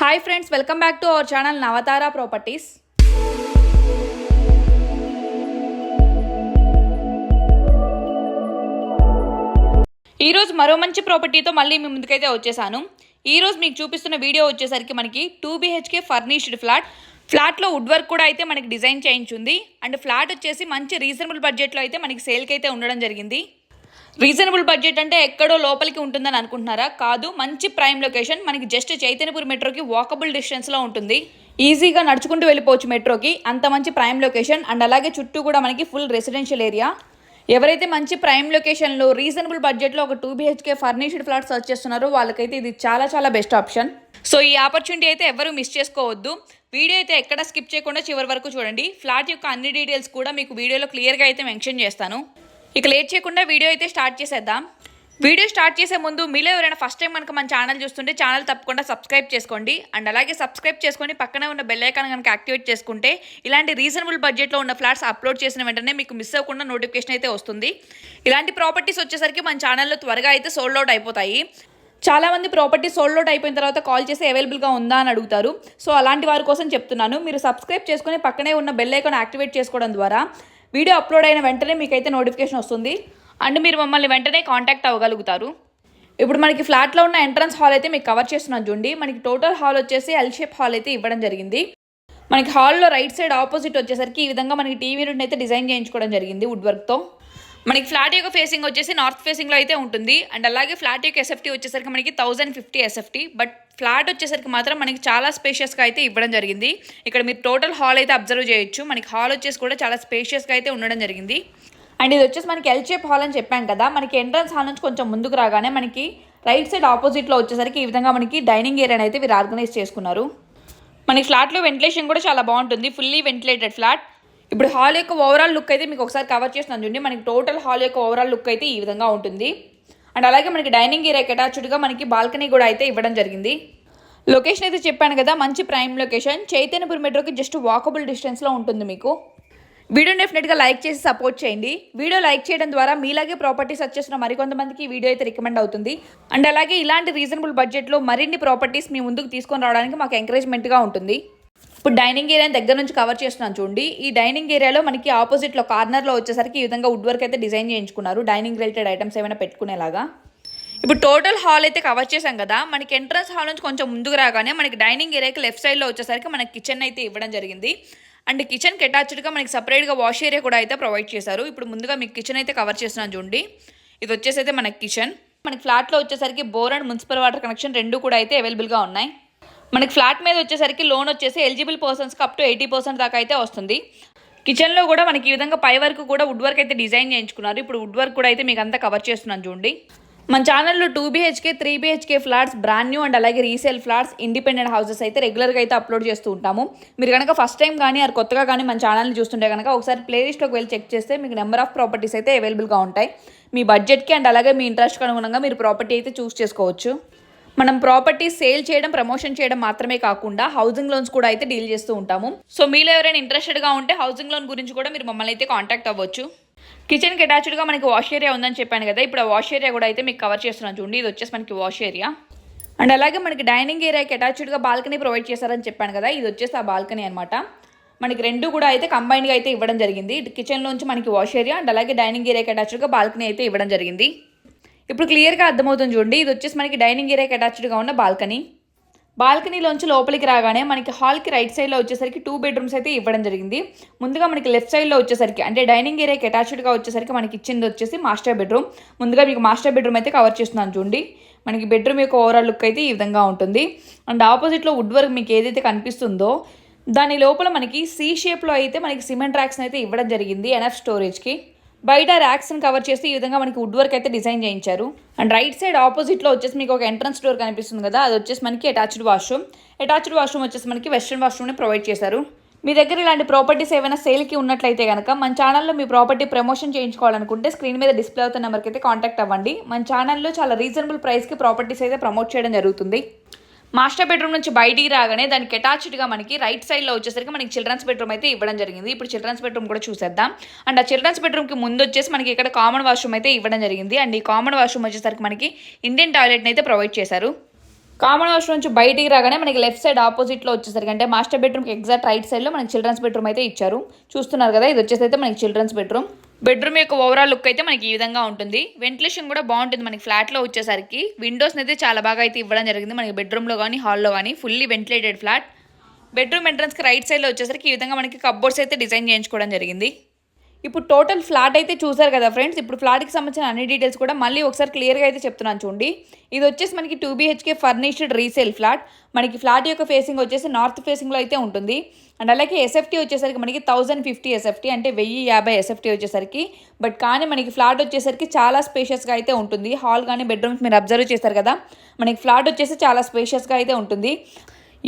Hi friends welcome back to our channel Navatara properties ఈరోజు మరో మంచి ప్రాపర్టీతో మళ్ళీ మీ ముందుకైతే వచ్చేసాను. ఈరోజు మీకు చూపిస్తున్న వీడియో వచ్చేసరికి మనకి టూ బీహెచ్కే ఫర్నిష్డ్ ఫ్లాట్ ఫ్లాట్లో వుడ్ వర్క్ కూడా అయితే మనకి డిజైన్ చేయించుంది. అండ్ ఫ్లాట్ వచ్చేసి మంచి రీజనబుల్ బడ్జెట్లో అయితే మనకి సేల్కి అయితే ఉండడం జరిగింది. రీజనబుల్ బడ్జెట్ అంటే ఎక్కడో లోపలికి ఉంటుందని అనుకుంటున్నారా? కాదు మంచి ప్రైమ్ లొకేషన్ మనకి జస్ట్ చైతన్యపూర్ మెట్రోకి వాకబుల్ డిస్టెన్స్లో ఉంటుంది. ఈజీగా నడుచుకుంటూ వెళ్ళిపోవచ్చు మెట్రోకి అంత మంచి ప్రైమ్ లొకేషన్ అండ్ అలాగే చుట్టూ కూడా మనకి ఫుల్ రెసిడెన్షియల్ ఏరియా ఎవరైతే మంచి ప్రైమ్ లొకేషన్లో రీజనబుల్ బడ్జెట్లో ఒక two BHK furnished flat search చేస్తున్నారో వాళ్ళకైతే ఇది చాలా చాలా బెస్ట్ ఆప్షన్ సో ఈ ఆపర్చునిటీ అయితే ఎవరు మిస్ చేసుకోవద్దు. వీడియో అయితే ఎక్కడ స్కిప్ చేయకుండా చివరి వరకు చూడండి. ఫ్లాట్ యొక్క అన్ని డీటెయిల్స్ కూడా మీకు వీడియోలో క్లియర్గా అయితే మెన్షన్ చేస్తాను. ఇక లేట్ చేయకుండా వీడియో అయితే స్టార్ట్ చేసేద్దాం. వీడియో స్టార్ట్ చేసే ముందు మీలో ఎవరైనా ఫస్ట్ టైం కనుక మన ఛానల్ చూస్తుంటే ఛానల్ తప్పకుండా సబ్స్క్రైబ్ చేసుకోండి. అండ్ అలాగే సబ్స్క్రైబ్ చేసుకొని పక్కనే ఉన్న బెల్ ఐకాన్ కనుక యాక్టివేట్ చేసుకుంటే ఇలాంటి రీజనబుల్ బడ్జెట్లో ఉన్న ఫ్లాట్స్ అప్లోడ్ చేసిన వెంటనే మీకు మిస్ అవ్వకుండా నోటిఫికేషన్ అయితే వస్తుంది. ఇలాంటి ప్రాపర్టీస్ వచ్చేసరికి మన ఛానల్లో త్వరగా అయితే సోల్డ్ అవుట్ అయిపోతాయి. చాలామంది ప్రాపర్టీ సోల్డ్ అవుట్ అయిపోయిన తర్వాత కాల్ చేసి అవైలబుల్గా ఉందా అని అడుగుతారు. సో అలాంటి వారి కోసం చెప్తున్నాను. మీరు సబ్స్క్రైబ్ చేసుకొని పక్కనే ఉన్న బెల్ ఐకాన్ యాక్టివేట్ చేసుకోవడం ద్వారా వీడియో అప్లోడ్ అయిన వెంటనే మీకైతే నోటిఫికేషన్ వస్తుంది. అండ్ మీరు మమ్మల్ని వెంటనే కాంటాక్ట్ అవ్వగలుగుతారు. ఇప్పుడు మనకి ఫ్లాట్లో ఉన్న ఎంట్రన్స్ హాల్ అయితే మీకు కవర్ చేస్తున్నాను చూడండి. మనకి టోటల్ హాల్ వచ్చేసి ఎల్ షేప్ హాల్ అయితే ఇవ్వడం జరిగింది. మనకి హాల్లో రైట్ సైడ్ ఆపోజిట్ వచ్చేసరికి ఈ విధంగా మనకి టీవీ నుండి అయితే డిజైన్ చేయించుకోవడం జరిగింది వుడ్ వర్క్తో. మనకి ఫ్లాట్ యొక్క ఫేసింగ్ వచ్చేసి నార్త్ ఫేసింగ్లో అయితే ఉంటుంది. అండ్ అలాగే ఫ్లాట్ యొక్క ఎస్ఎఫ్టీ వచ్చేసరికి మనకి thousand fifty SFT but flat వచ్చేసరికి మాత్రం మనకి చాలా స్పేషియస్గా అయితే ఇవ్వడం జరిగింది. ఇక్కడ మీరు టోటల్ హాల్ అయితే అబ్జర్వ్ చేయొచ్చు. మనకి హాల్ వచ్చేసి కూడా చాలా స్పేషియస్గా అయితే ఉండడం జరిగింది. అండ్ ఇది వచ్చేసి మనకి ఎల్ షేప్ హాల్ అని చెప్పాం కదా. మనకి ఎంట్రన్స్ హాల్ నుంచి కొంచెం ముందుకు రాగానే మనకి రైట్ సైడ్ ఆపోజిట్లో వచ్చేసరికి ఈ విధంగా మనకి డైనింగ్ ఏరియాని అయితే వీరు ఆర్గనైజ్ చేసుకున్నారు. మనకి ఫ్లాట్లో వెంటిలేషన్ కూడా చాలా బాగుంటుంది. ఫుల్లీ వెంటిలేటెడ్ ఫ్లాట్ ఇప్పుడు హాల్ యొక్క ఓవరాల్ లుక్ అయితే మీకు ఒకసారి కవర్ చేస్తున్నాను చూడండి. మనకి టోటల్ హాల్ యొక్క ఓవరాల్ లుక్ అయితే ఈ విధంగా ఉంటుంది. అండ్ అలాగే మనకి డైనింగ్ ఏరియాకి అటాచ్డ్గా మనకి బాల్కనీ కూడా అయితే ఇవ్వడం జరిగింది. లొకేషన్ అయితే చెప్పాను కదా మంచి ప్రైమ్ లొకేషన్ చైతన్యపూర్ మెట్రోకి జస్ట్ వాకబుల్ డిస్టెన్స్లో ఉంటుంది మీకు. వీడియో డెఫినెట్గా లైక్ చేసి సపోర్ట్ చేయండి. వీడియో లైక్ చేయడం ద్వారా మీలాగే ప్రాపర్టీస్ వచ్చేసిన మరికొంతమందికి వీడియో అయితే రికమెండ్ అవుతుంది. అండ్ అలాగే ఇలాంటి రీజనబుల్ బడ్జెట్లో మరిన్ని ప్రాపర్టీస్ మీ ముందుకు తీసుకొని రావడానికి మాకు ఎంకరేజ్మెంట్గా ఉంటుంది. ఇప్పుడు డైనింగ్ ఏరియాని దగ్గర నుంచి కవర్ చేస్తున్నాను చూడండి. ఈ డైనింగ్ ఏరియాలో మనకి ఆపోజిట్లో కార్నర్లో వచ్చేసరికి ఈ విధంగా వుడ్ వర్క్ అయితే డిజైన్ చేయించుకున్నారు. డైనింగ్ రిలేటెడ్ ఐటమ్స్ ఏమైనా పెట్టుకునేలాగా. ఇప్పుడు టోటల్ హాల్ అయితే కవర్ చేసాం కదా. మనకి ఎంట్రన్స్ హాల్ నుంచి కొంచెం ముందుకు రాగానే మనకి డైనింగ్ ఏరియాకి లెఫ్ట్ సైడ్లో వచ్చేసరికి మనకి కిచెన్ అయితే ఇవ్వడం జరిగింది. అండ్ కిచెన్కి అటాచ్డ్గా మనకి సపరేట్గా వాష్ ఏరియా కూడా అయితే ప్రొవైడ్ చేశారు. ఇప్పుడు ముందుగా మీకు కిచెన్ అయితే కవర్ చేస్తున్నాను చూడండి. ఇది వచ్చేసి అయితే మనకి కిచెన్. మనకి ఫ్లాట్లో వచ్చేసరికి bore and municipal water connection రెండు కూడా అయితే అవైలబుల్గా ఉన్నాయి. మనకి ఫ్లాట్ మీద వచ్చేసరికి లోన్ వచ్చేసి ఎలిజిబుల్ పర్సన్స్కి అప్ టు ఎయిటీ పర్సెంట్ దాకా అయితే వస్తుంది. కిచెన్లో కూడా మనకి ఈ విధంగా పై వరకు కూడా వుడ్ వర్క్ అయితే డిజైన్ చేయించుకున్నారు. ఇప్పుడు వుడ్ వర్క్ కూడా అయితే మీకు అంతా కవర్ చేస్తున్నాను చూడండి. మన ఛానల్లో two BHK three BHK flats brand new and అలాగే రీసేల్ ఫ్లాట్స్ ఇండిపెండెంట్ హౌసెస్ అయితే రెగ్యులర్గా అయితే అప్లోడ్ చేస్తూ ఉంటాము. మీరు కనుక ఫస్ట్ టైం కానీ అది కొత్తగా కానీ మన ఛానల్ని చూస్తుంటే కనుక ఒకసారి ప్లేలిస్ట్లోకి వెళ్ళి చెక్ చేస్తే మీకు నెంబర్ ఆఫ్ ప్రాపర్టీస్ అయితే అవైలబుల్గా ఉంటాయి. మీ బడ్జెట్కి అండ్ అలాగే మీ ఇంట్రెస్ట్కి అనుగుణంగా మీరు ప్రాపర్టీ అయితే చూస్ చేసుకోవచ్చు. మనం ప్రాపర్టీ సేల్ చేయడం ప్రమోషన్ చేయడం మాత్రమే కాకుండా హౌసింగ్ లోన్స్ కూడా అయితే డీల్ చేస్తూ ఉంటాము. సో మీలో ఎవరైనా ఇంట్రెస్టెడ్గా ఉంటే హౌసింగ్ లోన్ గురించి కూడా మీరు మమ్మల్ని అయితే కాంటాక్ట్ అవ్వచ్చు. కిచెన్కి అటాచ్డ్గా మనకి వాష్ ఏరియా ఉందని చెప్పాను కదా ఇప్పుడు ఆ వాష్ ఏరియా కూడా అయితే మీకు కవర్ చేస్తున్నాను చూడండి. ఇది వచ్చేసి మనకి వాష్ ఏరియా అండ్ అలాగే మనకి డైనింగ్ ఏరియాకి అటాచ్డ్గా బాల్కనీ ప్రొవైడ్ చేశారని చెప్పాను కదా ఇది వచ్చేసి ఆ బాల్కనీ అనమాట మనకి రెండు కూడా అయితే కంబైన్డ్గా అయితే ఇవ్వడం జరిగింది. కిచెన్లోంచి మనకి వాష్ ఏరియా అండ్ అలాగే డైనింగ్ ఏరియాకి అటాచ్డ్గా బాల్కనీ అయితే ఇవ్వడం జరిగింది. ఇప్పుడు క్లియర్గా అర్థమవుతుంది చూడండి. ఇది వచ్చేసి మనకి డైనింగ్ ఏరియాకి అటాచ్డ్గా ఉన్న బాల్కనీ. బాల్కనీలోంచి లోపలికి రాగానే మనకి హాల్కి రైట్ సైడ్లో వచ్చేసరికి టూ బెడ్రూమ్స్ అయితే ఇవ్వడం జరిగింది. ముందుగా మనకి లెఫ్ట్ సైడ్లో వచ్చేసరికి అంటే డైనింగ్ ఏరియాకి అటాచ్డ్గా వచ్చేసరికి మనకి ఇచ్చింది వచ్చేసి మాస్టర్ బెడ్రూమ్ ముందుగా మీకు మాస్టర్ బెడ్రూమ్ అయితే కవర్ చేస్తున్నాను చూడండి. మనకి బెడ్రూమ్ యొక్క ఓవరాల్ లుక్ అయితే ఈ విధంగా ఉంటుంది. అండ్ ఆపోజిట్లో వుడ్ వర్క్ మీకు ఏదైతే కనిపిస్తుందో దాని లోపల మనకి సీ షేప్లో అయితే మనకి సిమెంట్ ర్యాక్స్ని అయితే ఇవ్వడం జరిగింది ఎనఫ్ స్టోరేజ్కి బయట ర్యాక్స్ని కవర్ చేసి ఈ విధంగా మనకి వుడ్ వర్క్ అయితే డిజైన్ చేయించారు. అండ్ రైట్ సైడ్ ఆపోజిట్లో వచ్చేసి మీకు ఒక ఎంట్రన్స్ డోర్ కనిపిస్తుంది కదా అది వచ్చేసి మనకి అటాచ్డ్ వాష్రూమ్ అటాచ్డ్ వాష్రూమ్ వచ్చేసి మనకి వెస్ట్రన్ వాష్రూమ్ని ప్రొవైడ్ చేశారు. మీ దగ్గర ఇలాంటి ప్రాపర్టీస్ ఏమైనా సేల్కి ఉన్నట్లయితే కనుక మన ఛానల్లో మీ ప్రాపర్టీ ప్రమోషన్ చేయించుకోవాలనుకుంటే స్క్రీన్ మీద డిస్ప్లే అవుతున్న నెంబర్కి అయితే కాంటాక్ట్ అవ్వండి. మన ఛానల్లో చాలా రీజనబుల్ ప్రైస్కి ప్రాపర్టీస్ అయితే ప్రమోట్ చేయడం జరుగుతుంది. మాస్టర్ బెడ్రూమ్ నుంచి బయటికి రాగానే దానికి అటాచ్డ్గా మనకి రైట్ సైడ్లో వచ్చేసరికి మనకి చిల్డ్రన్స్ బెడ్రూమ్ అయితే ఇవ్వడం జరిగింది. ఇప్పుడు చిల్డ్రన్స్ బెడ్రూమ్ కూడా చూసేద్దాం. అండ్ ఆ చిల్డ్రన్స్ బెడ్రూమ్కి ముందు వచ్చేసి మనకి ఇక్కడ కామన్ వాష్రూమ్ అయితే ఇవ్వడం జరిగింది. అండ్ ఈ కామన్ వాష్రూమ్ వచ్చేసరికి మనకి ఇండియన్ టాయిలెట్ని అయితే ప్రొవైడ్ చేశారు. కామన్ వాష్ నుంచి బయటికి రాగానే మనకి లెఫ్ట్ సైడ్ ఆపోజిట్లో వచ్చేసరికి అంటే మాస్టర్ బెడ్రూమ్కి ఎగ్జాక్ట్ రైట్ సైడ్లో మనకి చిల్డ్రన్స్ బెడ్రూమ్ అయితే ఇచ్చారు. చూస్తున్నారు కదా ఇది వచ్చేసి అయితే మనకి చిల్డ్రన్స్ బెడ్రూమ్. బెడ్రూమ్ యొక్క ఓవరాల్ లుక్ అయితే మనకి ఈ విధంగా ఉంటుంది. వెంటిలేషన్ కూడా బాగుంటుంది మనకి ఫ్లాట్లో వచ్చేసరికి. విండోస్ని అయితే చాలా బాగా అయితే ఇవ్వడం జరిగింది మనకి బెడ్రూమ్లో కానీ హాల్లో కానీ ఫుల్లీ వెంటిలేటెడ్ ఫ్లాట్ బెడ్రూమ్ ఎంట్రన్స్కి రైట్ సైడ్లో వచ్చేసరికి ఈ విధంగా మనకి కబ్బోర్డ్స్ అయితే డిజైన్ చేయించుకోవడం జరిగింది. ఇప్పుడు టోటల్ ఫ్లాట్ అయితే చూసారు కదా ఫ్రెండ్స్ ఇప్పుడు ఫ్లాట్కి సంబంధించిన అన్ని డీటెయిల్స్ కూడా మళ్ళీ ఒకసారి క్లియర్గా అయితే చెప్తున్నాను చూడండి. ఇది వచ్చేసి మనకి two BHK furnished resale flat మనకి ఫ్లాట్ యొక్క ఫేసింగ్ వచ్చేసి నార్త్ ఫేసింగ్లో అయితే ఉంటుంది. అండ్ అలాగే ఎస్ఎఫ్టీ వచ్చేసరికి మనకి థౌజండ్ ఫిఫ్టీ ఎస్ఎఫ్టీ అంటే వెయ్యి యాభై ఎస్ఎఫ్టీ వచ్చేసరికి. బట్ కానీ మనకి ఫ్లాట్ వచ్చేసరికి చాలా స్పేషియస్గా అయితే ఉంటుంది. హాల్ కానీ బెడ్రూమ్స్ మీరు అబ్జర్వ్ చేస్తారు కదా. మనకి ఫ్లాట్ వచ్చేసి చాలా స్పేషియస్గా అయితే ఉంటుంది.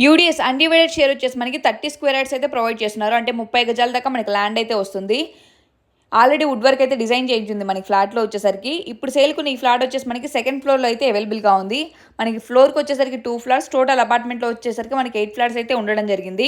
యూడిఎస్ అన్డివైడెడ్ షేర్ వచ్చేసి మనకి థర్టీ స్క్వేర్ యార్డ్స్ అయితే ప్రొవైడ్ చేస్తున్నారు. అంటే ముప్పై గజాల దాకా మనకి ల్యాండ్ అయితే వస్తుంది. ఆల్రెడీ వుడ్ వర్క్ అయితే డిజైన్ చేయించింది మనకి ఫ్లాట్లో వచ్చేసరికి. ఇప్పుడు సేల్కుని ఈ ఫ్లాట్ వచ్చేసి మనకి సెకండ్ ఫ్లోర్లో అయితే అవైలబుల్గా ఉంది. మనకి ఫ్లోర్కి వచ్చేసరికి టూ ఫ్లాట్స్ టోటల్ అపార్ట్మెంట్లో వచ్చేసరికి మనకి ఎయిట్ ఫ్లాట్స్ అయితే ఉండడం జరిగింది.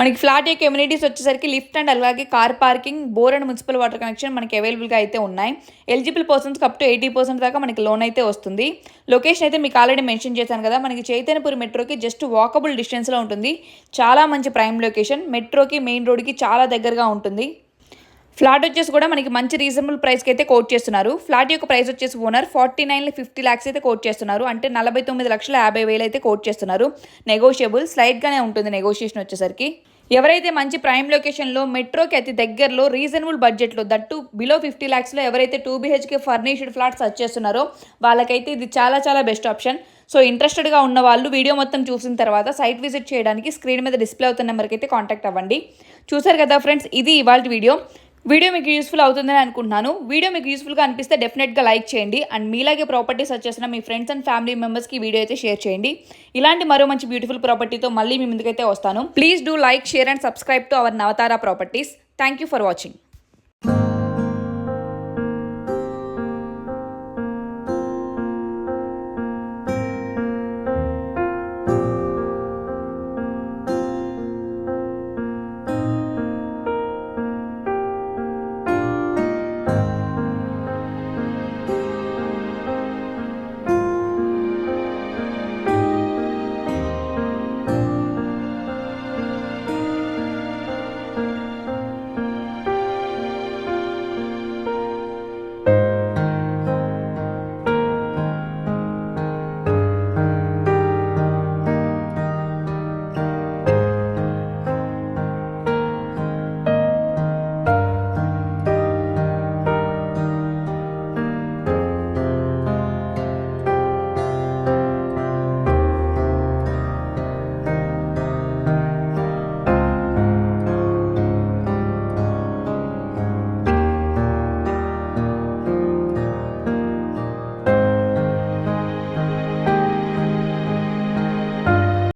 మనకి ఫ్లాట్ యొక్క ఎమ్యూనిటీస్ వచ్చేసరికి లిఫ్ట్ అండ్ అలాగే car parking bore and municipal water connection మనకి అవైలబుల్గా అయితే ఉన్నాయి. ఎలిజిబుల్ పర్సన్స్కి అప్ టు ఎయిటీ పర్సెంట్ దాకా మనకి లోన్ అయితే వస్తుంది. లొకేషన్ అయితే మీకు ఆల్రెడీ మెన్షన్ చేశాను కదా మనకి చైతన్యపురి మెట్రోకి జస్ట్ వాకబుల్ డిస్టెన్స్లో ఉంటుంది. చాలా మంచి ప్రైమ్ లొకేషన్. మెట్రోకి మెయిన్ రోడ్కి చాలా దగ్గరగా ఉంటుంది. ఫ్లాట్ వచ్చేసి కూడా మనకి మంచి రీజనబుల్ ప్రైస్కి అయితే కోట్ చేస్తున్నారు. ఫ్లాట్ యొక్క ప్రైస్ వచ్చేసి owner forty nine fifty lakhs అయితే కోట్ చేస్తున్నారు. అంటే నలభై తొమ్మిది లక్షల యాభై వేలు అయితే కోట్ చేస్తున్నారు. నెగోషియబుల్ స్లైడ్గానే ఉంటుంది నెగోషియేషన్ వచ్చేసరికి. ఎవరైతే మంచి ప్రైమ్ లొకేషన్లో మెట్రోకి అతి దగ్గరలో రీజనబుల్ బడ్జెట్లో దట్టు బిలో ఫిఫ్టీ ల్యాక్స్లో ఎవరైతే two BHK furnished flats search చేస్తున్నారో వాళ్ళకైతే ఇది చాలా చాలా బెస్ట్ ఆప్షన్ సో ఇంట్రెస్టెడ్గా ఉన్న వాళ్ళు వీడియో మొత్తం చూసిన తర్వాత సైట్ విజిట్ చేయడానికి స్క్రీన్ మీద డిస్ప్లే అవుతున్న నెంబర్కి అయితే కాంటాక్ట్ అవ్వండి. చూసారు కదా ఫ్రెండ్స్ ఇది ఇవాళ వీడియో వీడియో మీకు యూస్ఫుల్ అవుతుందని అనుకుంటున్నాను. వీడియో మీకు యూస్ఫుల్గా అనిపిస్తే డెఫినెట్గా లైక్ చేయండి. అండ్ మీలాగే ప్రాపర్టీస్ వచ్చేసిన మీ ఫ్రెండ్స్ అండ్ ఫ్యామిలీ మెంబర్స్కి వీడియో అయితే షేర్ చేయండి. ఇలాంటి మరో మంచి బ్యూటిఫుల్ ప్రాపర్టీతో మళ్ళీ మీ ముందుకైతే వస్తాను. Please do like share and subscribe to our Navatara properties thank you for watching